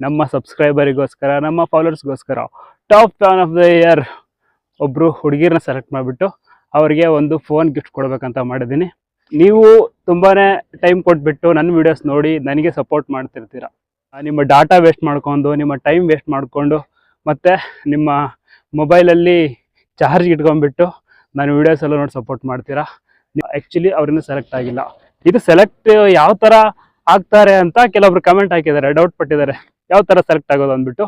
ನಮ್ಮ ಸಬ್ಸ್ಕ್ರೈಬರಿಗೋಸ್ಕರ ನಮ್ಮ ಫಾಲೋವರ್ಸ್ಗೋಸ್ಕರ top fan of the year ಒಬ್ಬರು ಹುಡುಗಿರನ್ನ ಸೆಲೆಕ್ಟ್ ಮಾಡಿಬಿಟ್ಟು ಅವರಿಗೆ ಒಂದು ಫೋನ್ ಗಿಫ್ಟ್ ಕೊಡಬೇಕಂತ ಮಾಡಿದ್ದೀನಿ. ನೀವು ತುಂಬಾ ಟೈಮ್ ಕೊಟ್ಬಿಟ್ಟು ನನ್ನ ವೀಡಿಯೋಸ್ ನೋಡಿ, ನನಗೆ ಸಪೋರ್ಟ್ ಮಾಡ್ತಿರ್ತೀರ? ನಿಮ್ಮ ಡಾಟಾ ವೇಸ್ಟ್ ಮಾಡ್ಕೊಂಡು, ನಿಮ್ಮ ಟೈಮ್ ವೇಸ್ಟ್ ಮಾಡಿಕೊಂಡು, ಮತ್ತು ನಿಮ್ಮ ಮೊಬೈಲಲ್ಲಿ ಚಾರ್ಜ್ ಇಟ್ಕೊಂಡ್ಬಿಟ್ಟು ನಾನು ವೀಡಿಯೋಸ್ ಎಲ್ಲ ನೋಡಿ ಸಪೋರ್ಟ್ ಮಾಡ್ತೀರಾ? ಆ್ಯಕ್ಚುಲಿ ಅವರಿಂದ ಸೆಲೆಕ್ಟ್ ಆಗಿಲ್ಲ. ಇದು ಸೆಲೆಕ್ಟ್ ಯಾವ ಥರ ಆಗ್ತಾರೆ ಅಂತ ಕೆಲವೊಬ್ರು ಕಮೆಂಟ್ ಹಾಕಿದ್ದಾರೆ ಡೌಟ್ ಪಟ್ಟಿದ್ದಾರೆ. ಯಾವ ತರ ಸೆಲೆಕ್ಟ್ ಆಗೋದು ಅಂದ್ಬಿಟ್ಟು?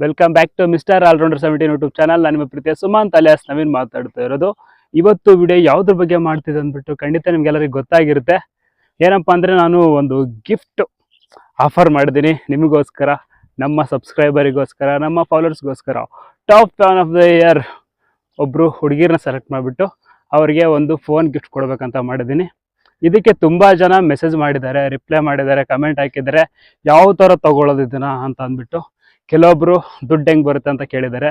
Welcome back to mister allrounder seventeen YouTube channel ನಾನು ನಿಮ್ಮ ಪ್ರೀತಿಯ ಸುಮಂತ್ ಅಲಿಯಾಸ್. ನವೀನ್ ಮಾತಾಡ್ತಾ ಇರೋದು ಇವತ್ತು ವಿಡಿಯೋ ಯಾವುದ್ರ ಬಗ್ಗೆ ಮಾಡ್ತಿದ್ದೆ ಅಂದ್ಬಿಟ್ಟು ಖಂಡಿತ ನಿಮ್ಗೆಲ್ಲರಿಗೂ ಗೊತ್ತಾಗಿರುತ್ತೆ. ಏನಪ್ಪಾ ಅಂದರೆ ನಾನು ಒಂದು ಗಿಫ್ಟ್ ಆಫರ್ ಮಾಡಿದ್ದೀನಿ. ನಿಮಗೋಸ್ಕರ, ನಮ್ಮ ಸಬ್ಸ್ಕ್ರೈಬರಿಗೋಸ್ಕರ, ನಮ್ಮ ಫಾಲೋವರ್ಸ್ಗೋಸ್ಕರ. Top fan of the year ಒಬ್ಬರು ಹುಡುಗಿರನ್ನ ಸೆಲೆಕ್ಟ್ ಮಾಡಿಬಿಟ್ಟು, ಅವರಿಗೆ ಒಂದು ಫೋನ್ ಗಿಫ್ಟ್ ಕೊಡಬೇಕಂತ ಮಾಡಿದ್ದೀನಿ. ಇದಕ್ಕೆ ತುಂಬ ಜನ ಮೆಸೇಜ್ ಮಾಡಿದ್ದಾರೆ, ರಿಪ್ಲೈ ಮಾಡಿದ್ದಾರೆ, ಕಮೆಂಟ್ ಹಾಕಿದ್ದಾರೆ. ಯಾವ ಥರ ತೊಗೊಳೋದಿದ್ದೀನ ಇದನ್ನ ಅಂತ ಅಂದ್ಬಿಟ್ಟು ಕೆಲವೊಬ್ಬರು ದುಡ್ಡು ಹೆಂಗೆ ಬರುತ್ತೆ ಅಂತ ಕೇಳಿದ್ದಾರೆ.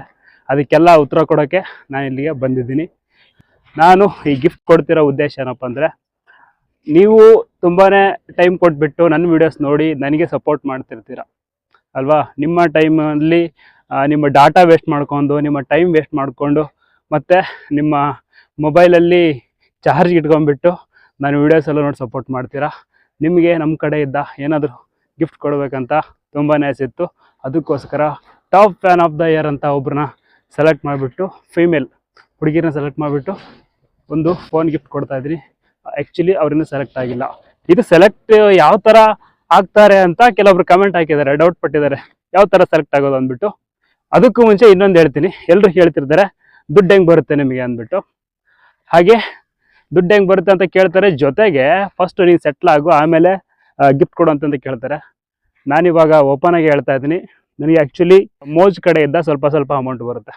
ಅದಕ್ಕೆಲ್ಲ ಉತ್ತರ ಕೊಡೋಕ್ಕೆ ನಾನು ಇಲ್ಲಿಗೆ ಬಂದಿದ್ದೀನಿ. ನಾನು ಈ ಗಿಫ್ಟ್ ಕೊಡ್ತಿರೋ ಉದ್ದೇಶ ಏನಪ್ಪ ಅಂದರೆ ನೀವು ತುಂಬಾ ಟೈಮ್ ಕೊಟ್ಬಿಟ್ಟು ನನ್ನ ವೀಡಿಯೋಸ್ ನೋಡಿ ನನಗೆ ಸಪೋರ್ಟ್ ಮಾಡ್ತಿರ್ತೀರ? ಅಲ್ವಾ? ನಿಮ್ಮ ಟೈಮಲ್ಲಿ ನಿಮ್ಮ ಡಾಟಾ ವೇಸ್ಟ್ ಮಾಡ್ಕೊಂಡು, ನಿಮ್ಮ ಟೈಮ್ ವೇಸ್ಟ್ ಮಾಡಿಕೊಂಡು, ಮತ್ತು ನಿಮ್ಮ ಮೊಬೈಲಲ್ಲಿ ಚಾರ್ಜ್ ಇಟ್ಕೊಂಡ್ಬಿಟ್ಟು ನಾನು ವೀಡಿಯೋಸ್ ಎಲ್ಲ ನೋಡಿ ಸಪೋರ್ಟ್ ಮಾಡ್ತೀರಾ? ನಿಮಗೆ ನಮ್ಮ ಕಡೆಯಿಂದ ಏನಾದರೂ ಗಿಫ್ಟ್ ಕೊಡಬೇಕಂತ ತುಂಬಾ ಇತ್ತು. ಅದಕ್ಕೋಸ್ಕರ top fan of the year ಅಂತ ಒಬ್ಬರನ್ನ ಸೆಲೆಕ್ಟ್ ಮಾಡಿಬಿಟ್ಟು ಫೀಮೇಲ್ ಹುಡುಗಿರನ್ನ ಸೆಲೆಕ್ಟ್ ಮಾಡಿಬಿಟ್ಟು ಒಂದು ಫೋನ್ ಗಿಫ್ಟ್ ಕೊಡ್ತಾ ಇದ್ದೀನಿ. ಆ್ಯಕ್ಚುಲಿ ಅವ್ರಿಂದ ಸೆಲೆಕ್ಟ್ ಆಗಿಲ್ಲ. ಇದು ಸೆಲೆಕ್ಟ್ ಯಾವ ಥರ ಆಗ್ತಾರೆ ಅಂತ ಕೆಲವೊಬ್ರು ಕಮೆಂಟ್ ಹಾಕಿದ್ದಾರೆ ಡೌಟ್ ಪಟ್ಟಿದ್ದಾರೆ. ಯಾವ ಥರ ಸೆಲೆಕ್ಟ್ ಆಗೋದು ಅಂದ್ಬಿಟ್ಟು. ಅದಕ್ಕೂ ಮುಂಚೆ ಇನ್ನೊಂದು ಹೇಳ್ತೀನಿ. ಎಲ್ಲರೂ ಹೇಳ್ತಿರ್ತಾರೆ, ದುಡ್ಡು ಹೆಂಗೆ ಬರುತ್ತೆ ನಿಮಗೆ ಅಂದ್ಬಿಟ್ಟು. ಹಾಗೆ, ದುಡ್ಡು ಹೆಂಗೆ ಬರುತ್ತೆ ಅಂತ ಕೇಳ್ತಾರೆ. ಜೊತೆಗೆ ಫಸ್ಟ್ ನೀನು ಸೆಟ್ಲ್ ಆಗು, ಆಮೇಲೆ ಗಿಫ್ಟ್ ಕೊಡು ಅಂತಂತ ಕೇಳ್ತಾರೆ. ನಾನಿವಾಗ ಓಪನ್ ಆಗಿ ಹೇಳ್ತಾ ಇದ್ದೀನಿ. ನನಗೆ ಆ್ಯಕ್ಚುಲಿ ಮೋಜ್ ಕಡೆಯಿಂದ ಸ್ವಲ್ಪ ಸ್ವಲ್ಪ ಅಮೌಂಟ್ ಬರುತ್ತೆ.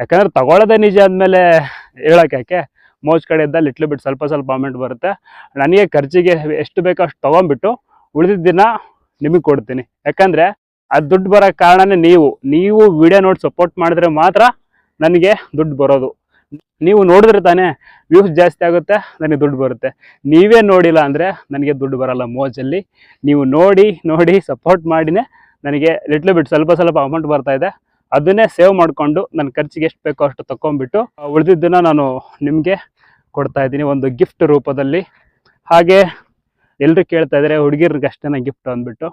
ಯಾಕಂದ್ರೆ ತಗೊಳ್ಳೋದೇ ನಿಜ ಆದಮೇಲೆ ಹೇಳೋಕೆ ಯಾಕೆ? ಮೋಜ್ ಕಡೆಯಿಂದ ಲಿಟ್ಲು ಬಿಟ್ಟು ಸ್ವಲ್ಪ ಸ್ವಲ್ಪ ಅಮೌಂಟ್ ಬರುತ್ತೆ. ನನಗೆ ಖರ್ಚಿಗೆ ಎಷ್ಟು ಬೇಕೋ ಅಷ್ಟು ತೊಗೊಂಡ್ಬಿಟ್ಟು ಉಳಿದಿದ್ದ ದಿನ ನಿಮಗೆ ಕೊಡ್ತೀನಿ. ಯಾಕಂದರೆ ಆ ದುಡ್ಡು ಬರೋ ಕಾರಣನೇ ನೀವು. ನೀವು ವಿಡಿಯೋ ನೋಡಿ ಸಪೋರ್ಟ್ ಮಾಡಿದ್ರೆ ಮಾತ್ರ ನನಗೆ ದುಡ್ಡು ಬರೋದು. ನೀವು ನೋಡಿದ್ರೆ ತಾನೇ ವ್ಯೂಸ್ ಜಾಸ್ತಿ ಆಗುತ್ತೆ, ನನಗೆ ದುಡ್ಡು ಬರುತ್ತೆ. ನೀವೇ ನೋಡಿಲ್ಲ ಅಂದರೆ ನನಗೆ ದುಡ್ಡು ಬರಲ್ಲ ಮೋಜಲ್ಲಿ. ನೀವು ನೋಡಿ ನೋಡಿ ಸಪೋರ್ಟ್ ಮಾಡಿನೇ ನನಗೆ ಲಿಟ್ಲು ಬಿಟ್ಟು ಸ್ವಲ್ಪ ಸ್ವಲ್ಪ ಅಮೌಂಟ್ ಬರ್ತಾ ಇದೆ. ಅದನ್ನೇ ಸೇವ್ ಮಾಡಿಕೊಂಡು ನನ್ನ ಖರ್ಚಿಗೆ ಎಷ್ಟು ಬೇಕೋ ಅಷ್ಟು ತಗೊಂಡ್ಬಿಟ್ಟು ಉಳಿದಿದ್ದನ್ನು ನಾನು ನಿಮಗೆ ಕೊಡ್ತಾ ಇದ್ದೀನಿ ಒಂದು ಗಿಫ್ಟ್ ರೂಪದಲ್ಲಿ. ಹಾಗೆ ಎಲ್ಲರೂ ಕೇಳ್ತಾ ಇದ್ದಾರೆ ಹುಡುಗಿರ್ಗೆ ಗಿಫ್ಟ್ ಅಂದ್ಬಿಟ್ಟು.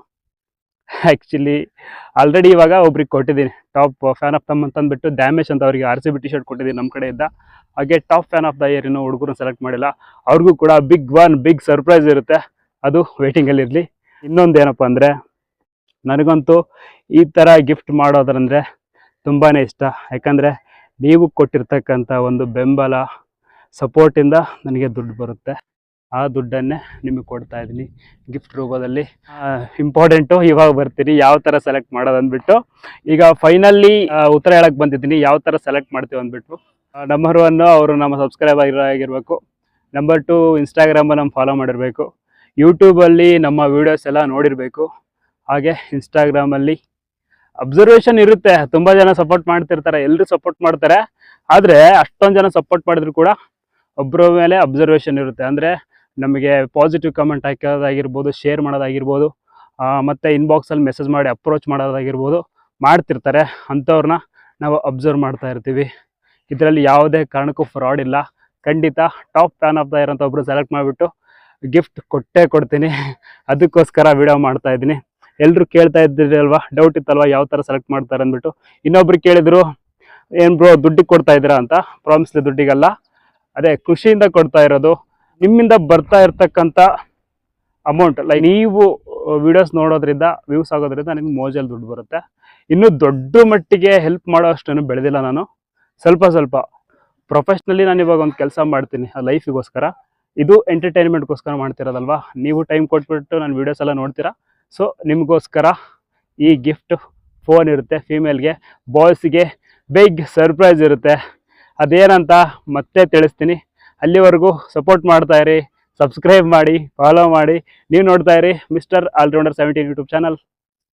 ಆ್ಯಕ್ಚುಲಿ ಆಲ್ರೆಡಿ ಇವಾಗ ಒಬ್ರಿಗೆ ಕೊಟ್ಟಿದ್ದೀನಿ. ಟಾಪ್ ಫ್ಯಾನ್ ಆಫ್ ತಮ್ ಅಂತಂದ್ಬಿಟ್ಟು ಡ್ಯಾಮೇಜ್ ಅಂತ ಅವರಿಗೆ R C B T shirt ಕೊಟ್ಟಿದ್ದೀನಿ ನಮ್ಮ ಕಡೆಯಿಂದ. ಹಾಗೆ top fan of the year ಇನ್ನೂ ಹುಡುಗರು ಸೆಲೆಕ್ಟ್ ಮಾಡಿಲ್ಲ. ಅವ್ರಿಗೂ ಕೂಡ ಬಿಗ್ ಒನ್ ಬಿಗ್ ಸರ್ಪ್ರೈಸ್ ಇರುತ್ತೆ. ಅದು ವೇಟಿಂಗಲ್ಲಿ ಇರಲಿ. ಇನ್ನೊಂದು ಏನಪ್ಪ ಅಂದರೆ, ನನಗಂತೂ ಈ ಥರ ಗಿಫ್ಟ್ ಮಾಡೋದ್ರಂದರೆ ತುಂಬಾ ಇಷ್ಟ. ಯಾಕಂದರೆ, ನೀವು ಕೊಟ್ಟಿರ್ತಕ್ಕಂಥ ಒಂದು ಬೆಂಬಲ ಸಪೋರ್ಟಿಂದ ನನಗೆ ದುಡ್ಡು ಬರುತ್ತೆ. ಆ ದುಡ್ಡನ್ನೇ ನಿಮಗೆ ಕೊಡ್ತಾ ಇದ್ದೀನಿ. ಗಿಫ್ಟ್ ರೂಪದಲ್ಲಿ ಇಂಪಾರ್ಟೆಂಟು ಇವಾಗ ಬರ್ತೀನಿ, ಯಾವ ಥರ ಸೆಲೆಕ್ಟ್ ಮಾಡೋದು ಅಂದ್ಬಿಟ್ಟು. ಈಗ ಫೈನಲ್ಲಿ ಉತ್ತರ ಹೇಳಕ್ಕೆ ಬಂದಿದ್ದೀನಿ, ಯಾವ ಥರ ಸೆಲೆಕ್ಟ್ ಮಾಡ್ತೀವಿ ಅಂದ್ಬಿಟ್ಟು. ನಂಬರ್ ಒನ್ನು ಅವರು ನಮ್ಮ ಸಬ್ಸ್ಕ್ರೈಬ್ ಆಗಿರಬೇಕು. ನಂಬರ್ ಟು ಇನ್ಸ್ಟಾಗ್ರಾಮ ನಮ್ಮ ಫಾಲೋ ಮಾಡಿರಬೇಕು. ಯೂಟ್ಯೂಬಲ್ಲಿ ನಮ್ಮ ವೀಡಿಯೋಸ್ ಎಲ್ಲ ನೋಡಿರಬೇಕು. ಹಾಗೆ ಇನ್ಸ್ಟಾಗ್ರಾಮಲ್ಲಿ ಅಬ್ಸರ್ವೇಷನ್ ಇರುತ್ತೆ. ತುಂಬ ಜನ ಸಪೋರ್ಟ್ ಮಾಡ್ತಿರ್ತಾರೆ ಎಲ್ಲರೂ ಸಪೋರ್ಟ್ ಮಾಡ್ತಾರೆ. ಆದರೆ ಅಷ್ಟೊಂದು ಜನ ಸಪೋರ್ಟ್ ಮಾಡಿದ್ರು ಕೂಡ ಒಬ್ಬರ ಮೇಲೆ ಅಬ್ಸರ್ವೇಷನ್ ಇರುತ್ತೆ. ಅಂದರೆ ನಮಗೆ ಪಾಸಿಟಿವ್ ಕಮೆಂಟ್ ಹಾಕೋದಾಗಿರ್ಬೋದು ಶೇರ್ ಮಾಡೋದಾಗಿರ್ಬೋದು ಮತ್ತು ಇನ್ಬಾಕ್ಸಲ್ಲಿ ಮೆಸೇಜ್ ಮಾಡಿ ಅಪ್ರೋಚ್ ಮಾಡೋದಾಗಿರ್ಬೋದು ಮಾಡ್ತಿರ್ತಾರೆ. ಅಂಥವ್ರನ್ನ ನಾವು ಅಬ್ಸರ್ವ್ ಮಾಡ್ತಾ ಇರ್ತೀವಿ. ಇದರಲ್ಲಿ ಯಾವುದೇ ಕಾರಣಕ್ಕೂ ಫ್ರಾಡ್ ಇಲ್ಲ. ಖಂಡಿತ top fan of the year ಒಬ್ಬರು ಸೆಲೆಕ್ಟ್ ಮಾಡಿಬಿಟ್ಟು ಗಿಫ್ಟ್ ಕೊಟ್ಟೇ ಕೊಡ್ತೀನಿ. ಅದಕ್ಕೋಸ್ಕರ ವಿಡಿಯೋ ಮಾಡ್ತಾ ಇದ್ದೀನಿ. ಎಲ್ಲರೂ ಕೇಳ್ತಾ ಇದ್ದೀರಿ ಅಲ್ವಾ? ಡೌಟ್ ಇತ್ತಲ್ವಾ ಯಾವ ಥರ ಸೆಲೆಕ್ಟ್ ಮಾಡ್ತಾರೆ ಅಂದ್ಬಿಟ್ಟು? ಇನ್ನೊಬ್ರು ಕೇಳಿದ್ರು, ಏನು ಬ್ರೋ ದುಡ್ಡಿಗೆ ಕೊಡ್ತಾ ಇದ್ದೀರಾ ಅಂತ? ಪ್ರಾಮಿಸ್ಲಿ ದುಡ್ಡಿಗಲ್ಲ. ಅದೇ ಖುಷಿಯಿಂದ ಕೊಡ್ತಾ ಇರೋದು. ನಿಮ್ಮಿಂದ ಬರ್ತಾ ಇರ್ತಕ್ಕಂಥ ಅಮೌಂಟ್ ಲೈಕ್ ನೀವು ವಿಡಿಯೋಸ್ ನೋಡೋದ್ರಿಂದ ವ್ಯೂಸ್ ಆಗೋದ್ರಿಂದ ನಿಮ್ಗೆ ಮೋಜಲ್ಲಿ ದುಡ್ಡು ಬರುತ್ತೆ. ಇನ್ನೂ ದೊಡ್ಡ ಮಟ್ಟಿಗೆ ಹೆಲ್ಪ್ ಮಾಡೋ ಅಷ್ಟೇನು ಬೆಳೆದಿಲ್ಲ ನಾನು. ಸ್ವಲ್ಪ ಸ್ವಲ್ಪ. ಪ್ರೊಫೆಷ್ನಲಿ ನಾನು ಇವಾಗ ಒಂದು ಕೆಲಸ ಮಾಡ್ತೀನಿ, ಆ ಲೈಫಿಗೋಸ್ಕರ ಇದು ಎಂಟರ್ಟೈನ್ಮೆಂಟ್ಗೋಸ್ಕರ ಮಾಡ್ತಿರೋದಲ್ವಾ? ನೀವು ಟೈಮ್ ಕೊಟ್ಬಿಟ್ಟು ನಾನು ವೀಡಿಯೋಸ್ ಎಲ್ಲ ನೋಡ್ತೀರಾ? ಸೊ ನಿಮಗೋಸ್ಕರ ಈ ಗಿಫ್ಟ್ ಫೋನ್ ಇರುತ್ತೆ ಫೀಮೇಲ್ಗೆ ಬಾಯ್ಸ್ಗೆ ಬಿಗ್ ಸರ್ಪ್ರೈಸ್ ಇರುತ್ತೆ. ಅದೇನಂತ ಮತ್ತೆ ತಿಳಿಸ್ತೀನಿ. ಅಲ್ಲಿವರೆಗೂ ಸಪೋರ್ಟ್ ಮಾಡ್ತಾ ಇರಿ ಸಬ್ಸ್ಕ್ರೈಬ್ ಮಾಡಿ ಫಾಲೋ ಮಾಡಿ. ನೀವು ನೋಡ್ತಾ ಇರಿ mister allrounder seventeen YouTube channel